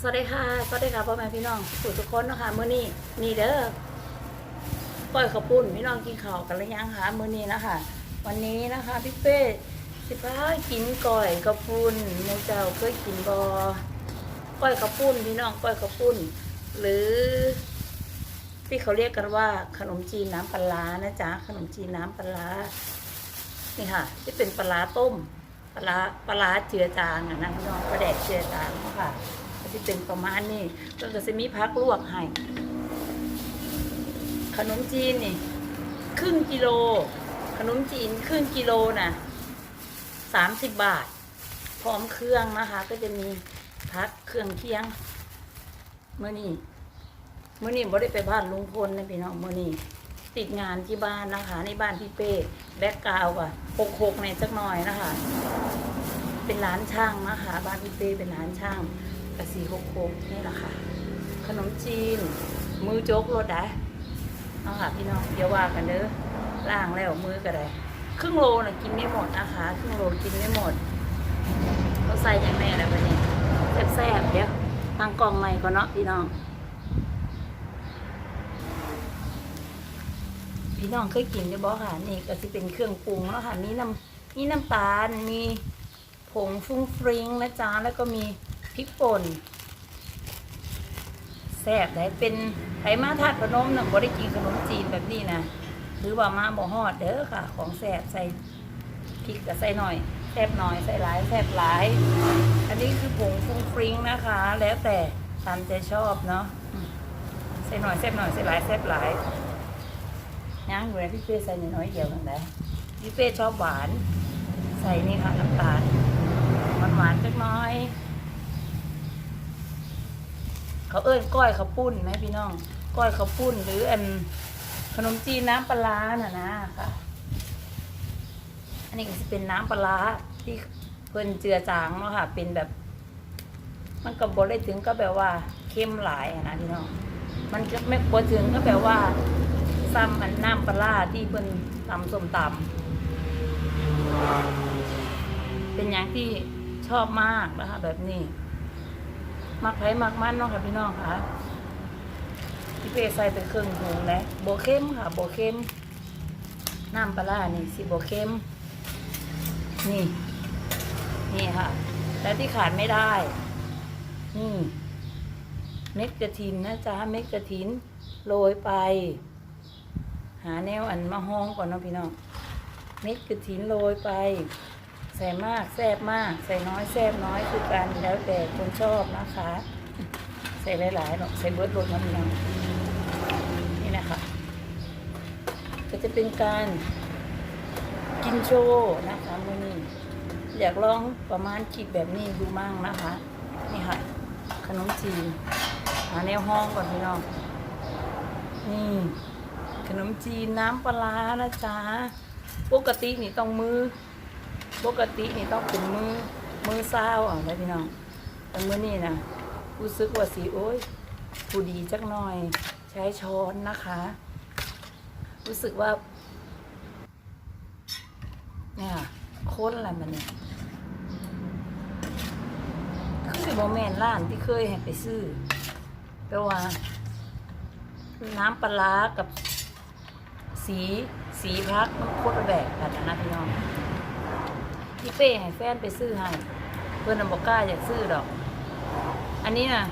สวัสดีค่ะสวัสดีค่ะพ่อแม่พี่น้องผู้ทุกคนนะคะมื้อนี้นี่เด้อก้อยข้าวปุ้นพี่น้องกินข้าวกันหรือยังคะมื้อนี้นะคะวันนี้นะคะพี่เป้สิพากินก้อยข้าวปุ้นหมูเจ้าเคยกินบอก้อยข้าวปุ้นพี่น้องก้อยข้าวปุ้นหรือที่เขาเรียกกันว่าขนมจีนน้ำปลานะจ๊ะขนมจีนน้ำปลานี่ค่ะ ที่เป็นปลาต้มปลาปลาเจือจางอะนะพี่น้องปลาแดกเจือจางเนาะ ค่ะก็ที่เป็นประมาณนี้แล้วก็จะมีพักลวกให้ขนมจีนนี่ครึ่งกิโล ขนมจีนครึ่งกิโลน่ะสามสิบบาท พร้อมเครื่องนะคะ ก็จะมีพักเครื่องเคียงเมื่อนี้มื่อนี้บ่ได้ไปบ้านลุงพลนะพี่น้องเมื่อนี้ติดงานที่บ้านนะคะ ในบ้านพี่เป้แบ็กกราวอะหกหกในจักหน่อยนะคะ เป็นร้านช่างนะคะ บ้านพี่เป้เป็นร้านช่าง กสี่หกหกนี่แหละค่ะ ขนมจีน มือโจ๊กรถได้เอาค่ะพี่น้องเดี๋ยวว่ากันเด้อล่างแล้วมือก็ได้ ครึ่งโลน่ะกินไม่หมดนะคะครึ่งโลกินไม่หมดเขาใส่ย่างแน่แล้ววันนี้แซ่บๆเดี๋ยวทางกล่องใหม่ก่อนเนาะพี่น้อง พี่น้องเคยกินจะบอกค่ะ นี่ก็จะเป็นเครื่องปรุงแล้วค่ะมีน้ำมีน้ำตาลมีผงฟุ้งฟริงนะจ๊ะแล้วก็มี ริกป่นแซ่บได้เป็นไผมาทาดพนมน่ะบ่ได้กินขนมจีนแบบนี้นะหรือว่ามาบ่ฮอดเด้อค่ะ ของแซ่บใส่พริกก็ใส่หน่อยแซ่บหน่อยใส่หลายแซ่บหลาย อันนี้คือผงฟุ้งฟริงนะคะ แล้วแต่ตามใจชอบเนาะใส่หน่อยแซ่บหน่อยใส่หลายแซ่บหลายย่างอยู่ในพี่เป้ใส่น้อยเดียวกันได้พี่เป้ชอบหวาน ใส่นี่ค่ะน้ำตาลหวานหวานๆจักหน้อย เขาเอิ้นก้อยข้าวปุ้นไหมพี่น้องก้อยข้าวปุ้น หรืออันขนมจีนน้ำปลาน่ะนะค่ะ อันนี้ก็จะเป็นน้ำปลาที่เพิ่นเจือจางเนาะค่ะ เป็นแบบ มันก็บ่ได้ถึงก็แบบว่าเข้มหลายนะพี่น้องมันจะไม่บ่ถึงก็แบบว่าซ้ำอันน้ำปลาร้าที่เพิ่นตำส้มตำเป็นอย่างที่ชอบมากนะคะแบบนี้ มักไผ่มักมันเนาะค่ะพี่น้องค่ะพี่เป้ใส่ไปครึ่งถุงแล้วโบเข้มค่ะโบเข้มน้ำปลาร้านี่สิโบเข้มนี่ นี่ค่ะ และที่ขาดไม่ได้ นี่เม็ดกระถินนะจ๊ะเม็ดกระถินโรยไป หาแนวอันมาห้องก่อนเนาะพี่น้องเม็ดกระถินโรยไป ใส่มากแซ่บมาก ใส่น้อยแซ่บน้อยคือกันแล้วแต่คนชอบนะคะ ใส่หลายๆหรอกใส่เบิร์ดรสน้ำน้ำนี่นะคะก็จะเป็นการกินโชว์นะคะมือนี้อยากลองประมาณคิดแบบนี้ดูมั่งนะคะ นี่ค่ะ ขนมจีนหาแนวห้องก่อนพี่น้องนี่ขนมจีนน้ำปลาร้านะจ๊ะปกตินี่ต้องมือ ปกตินี่ต้องเป็นมือมือเศร้าอะนะพี่น้องแต่มือนี่นะรู้สึกว่าสีโอ้ยผู้ดีจักหน่อย ใช้ช้อนนะคะ รู้สึกว่า เนี่ยโค้นอะไรมันเนี่ยคือโมเมนร้านที่เคยให้ไปซื้อแปลว่า น้ำปลาร้ากับสีสีพักมันโคตรแบบกันนะพี่น้อง พี่เป้ให้แฟนไปซื้อให้ เพื่อนบอกกล้าอยากซื้อดอก อันนี้นะ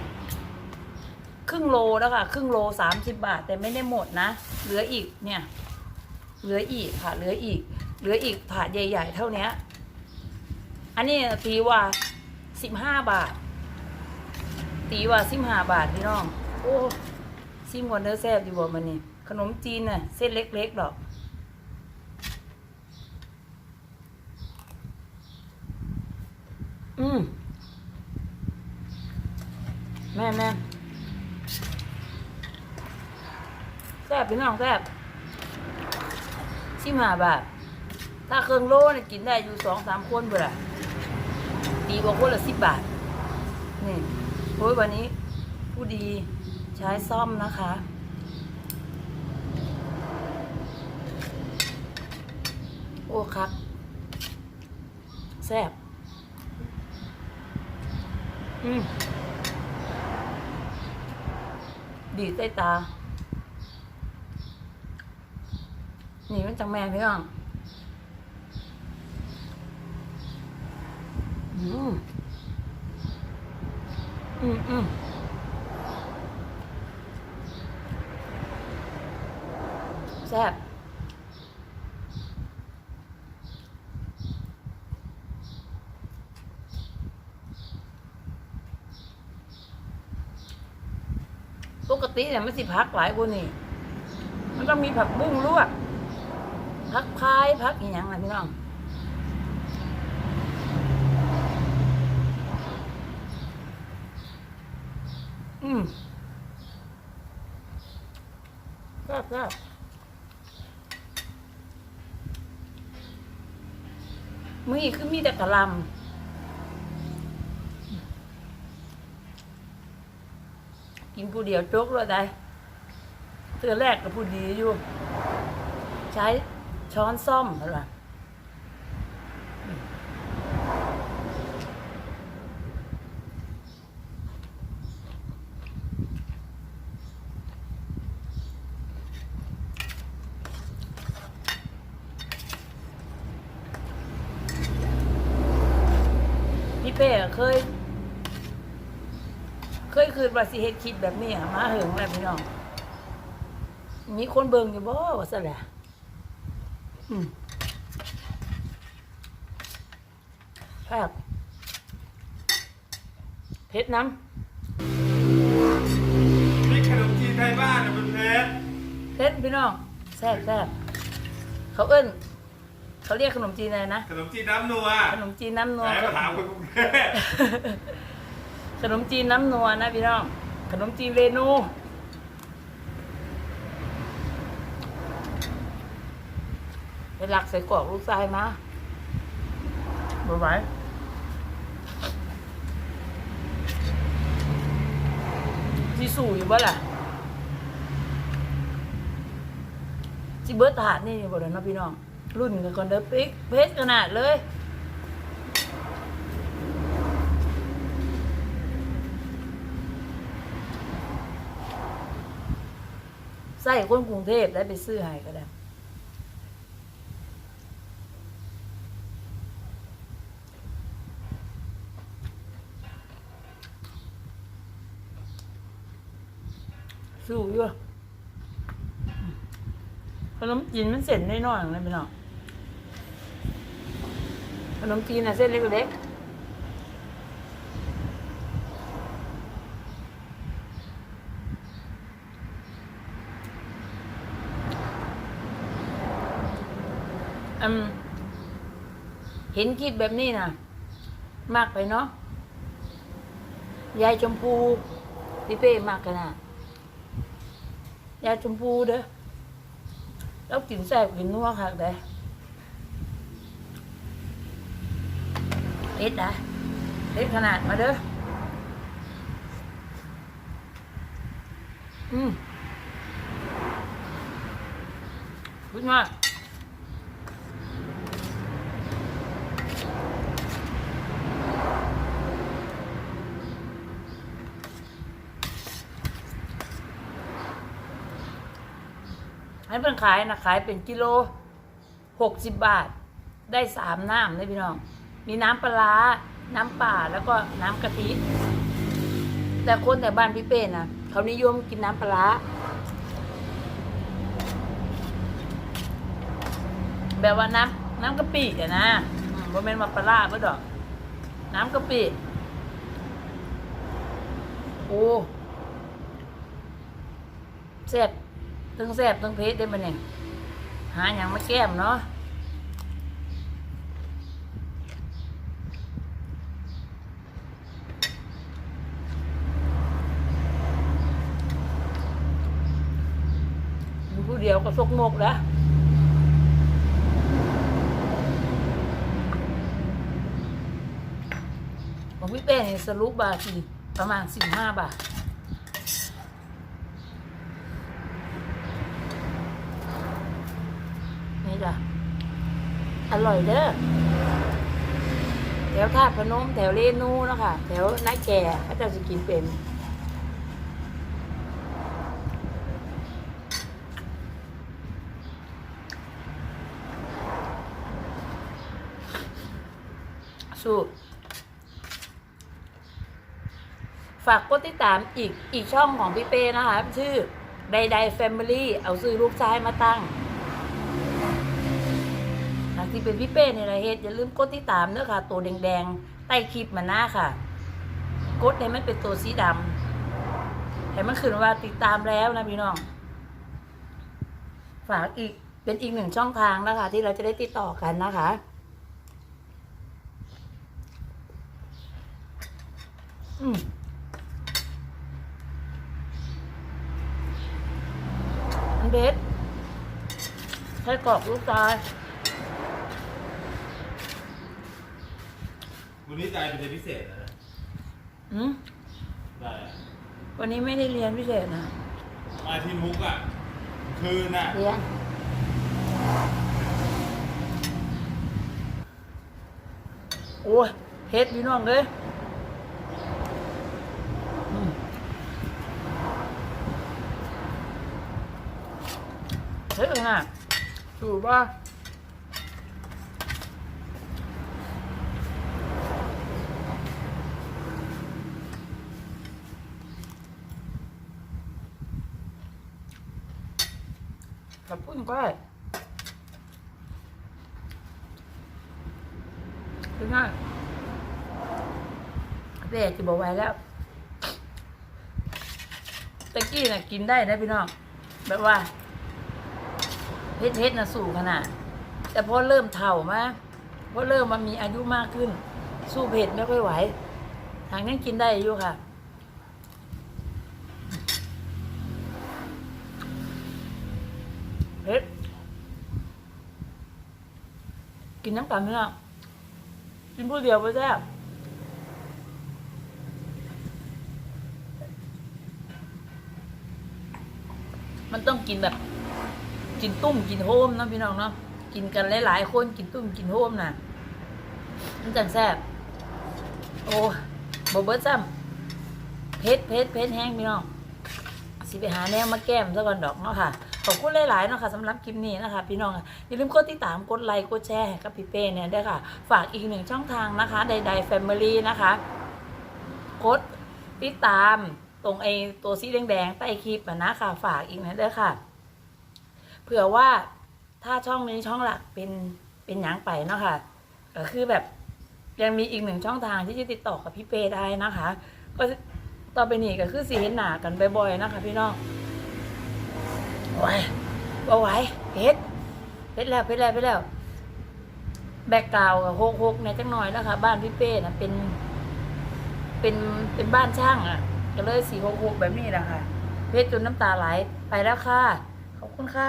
ครึ่งโลแล้วค่ะ ครึ่งโลสามสิบบาท แต่ไม่ได้หมดนะ เหลืออีกเนี่ย เหลืออีกค่ะ เหลืออีก เหลืออีกถาดใหญ่ ๆ เท่าเนี้ยอันนี้ตีว่าสิบห้าบาท ตีว่าสิบห้าบาทพี่น้อง โอ้ซิมก่อนเด้อแซ่บอยู่บ่มันนี่ขนมจีนน่ะ เส้นเล็กๆดอก อืมแม่แม่แซ่บพี่น้องแซ่บชิมหาบาท ถ้าเครื่องโลเนี่ยกินได้อยู่สองสามคนเบล่ะดีกว่าคนละสิบบาท นี่โอ้ยวันนี้ ผู้ดีใช้ซ่อมนะคะ โอ้ครับแซ่บ ดีใต้ตา นี่มันจังแม่พี่น้องอืมอืมอืมแซ่บ กติเนี่ยมันสิพักหลายกว่านี่ มันต้องมีผักบุ้งลวกพักพายพักอีหยังนะพี่น้องอืมแซ่บแซ่บมืออีกคือมีแต่กะหลำ กินผู้เดียวโจ๊กเลยได้เตือแรกกับผู้ดีอยู่ ใช้ช้อนซ่อมอะไรพี่เป้เคย เคยคืนว่าสิเฮ็ดคิดแบบนี้อะมาเหิงแล้วพี่น้องมีคนเบิ่งอยู่บ่ว่าซะแหละอืมครับเพชรน้นี่ขนมจีนไทยบ้านนะคุณเพชรำเพชรพี่น้องแซ่บแซ่บเขาเอิ้นเขาเรียกขนมจีนอะไรนะ ขนมจีนน้ำนัว ขนมจีนน้ำนัวไหนมาถามคนกรุงเทพ ขนมจีนน้ำนัวนะพี่น้อง ขนมจีนเรนูไปหลักใส่กรอกลูกชายมาบ่ไหวสิสู่อยู่บ่ล่ะสิเบิร์ตถาดนี่บ่ได้เนาะพี่น้อง รุ่นกันก่อนเด้อปิ๊กเพชรขนาดเลย ส่คนกรุงเทพได้ไปซื้อให้ก็ได้สู้อยู่ขนมจีนมันเส้นน้อยๆนะพี่น้อขนมจีนน่ะเส้นเล็กๆ อืมเห็นคิดแบบนี้นะมากไปเนาะยายชมพูพี่เป้มากขนาดยาชมพูเด้อแล้วกินแซ่บกินนัวคักเด้เอ็ดนะเอ็ดขนาดมาเด้ออืมพูดมาก ให้เพิ่นขายนะขายเป็นกิโลหกสิบบาท ได้สามน้ำเลยพี่น้อง มีน้ำปลา น้ำป่าแล้วก็น้ำกะทิ แต่คนแต่บ้านพี่เป้นะเขานิยมกินน้ำปลา แบบว่าน้ำน้ำกะปิอะนะอืมบ่แม่นว่าปลาร้าบ่ดอก น้ำกะปิ โอ้แซ่บ ทั้งแซ่บทั้งเผ็ดได้ปะเนี่ยหาอย่างมาแก้มเนาะอยู่ผู้เดียวก็ซกมกแล้วของพี่เป้นี่สรุปบาทสิประมาณสิบห้าบาท อร่อยเด้อแถวธาตุพนมแถวเลนูนะคะแถวนาแก่พระจ้าสกินเป็นสูตรฝากกดติดตามอีกอีกช่องของพี่เป้นะคะ ชื่อใดๆ Family เอาซื้อลูกชายมาตั้ง เป็นพี่เป้ในรายเหตุอย่าลืมกดติดตามเด้อค่ะ ตัวแดงๆใต้คลิปมันหน้าค่ะ กดให้มันเป็นตัวสีดำให้มันขึ้นว่าติดตามแล้วนะพี่น้อง ฝากอีกเป็นอีกหนึ่งช่องทางนะคะ ที่เราจะได้ติดต่อกันนะคะอืมอันเบสใช้กรอกลูกตาย วันนี้ใจเป็นเด็กพิเศษนะอืมได้อะวันนี้ไม่ได้เรียนพิเศษนะมาที่มุกอะ คืนน่ะ เรียนโอ้ยเฮ็ดพี่น้องเลยอืมเฮ็ดยังไงถูกป่ะ กับพุ่นก็ได้เป็นไงเด็กจะบอกไว้แล้วตะกี้น่ะกินได้นะพี่น้องแบบว่าเฮ็ดเฮ็ดๆนะสู่ขนาด แต่พอเริ่มเถ่ามาพอเริ่มมามีอายุมากขึ้น สู้เผ็ดไม่ค่อยไหว ทางนั้นกินได้อยู่ค่ะ เผ็ด กินน้ำกันไหมล่ะกินผู้เดียวไปแซ่บมันต้องกินแบบ กินตุ้มกินโฮมนะพี่น้องเนาะกินกันหลายๆคนกินตุ้มกินโฮมนะมันจังแซ่บโอ้บเบิร์ดซ้ำเพชรเพชรเพชรแห้งพี่น้อง สิไปหาแนวมาแก้มซะก่อนดอกเนาะค่ะ ขอบคุณหลายๆเนาะค่ะสำหรับคลิปนี้นะคะ พี่น้องอย่าลืมกดติดตามกดไลค์กดแชร์ให้กับพี่เป้เนี่ยด้วยค่ะ ฝากอีกหนึ่งช่องทางนะคะใดๆ Family นะคะกดติดตามตรงไอตัวสีแดงๆใต้คลิปนะค่ะ ฝากอีกนะเด้อค่ะ เผื่อว่าถ้าช่องนี้ช่องหลักเป็นเป็นหยังไปเนาะค่ะก็คือแบบยังมีอีกหนึ่งช่องทางที่จะติดต่อกับพี่เป้ได้นะคะ ก็ ต่อไปนี้ก็คือสีเห็นหนากันบ่อยๆนะคะพี่น้องโอ้ยบ่ไหวเพชรเพชรแล้วเพชรแล้วเพชรแล้ว แบกกาวกับโฮกโฮกเนี่ยจังหน่อยแล้วค่ะบ้านพี่เป้นะเป็น เป็นเป็นบ้านช่างอะ ก็เลยสีโฮกโฮกแบบนี้แหละค่ะเพชรจนน้ำตาไหลไปแล้วค่ะ ขอบคุณค่ะ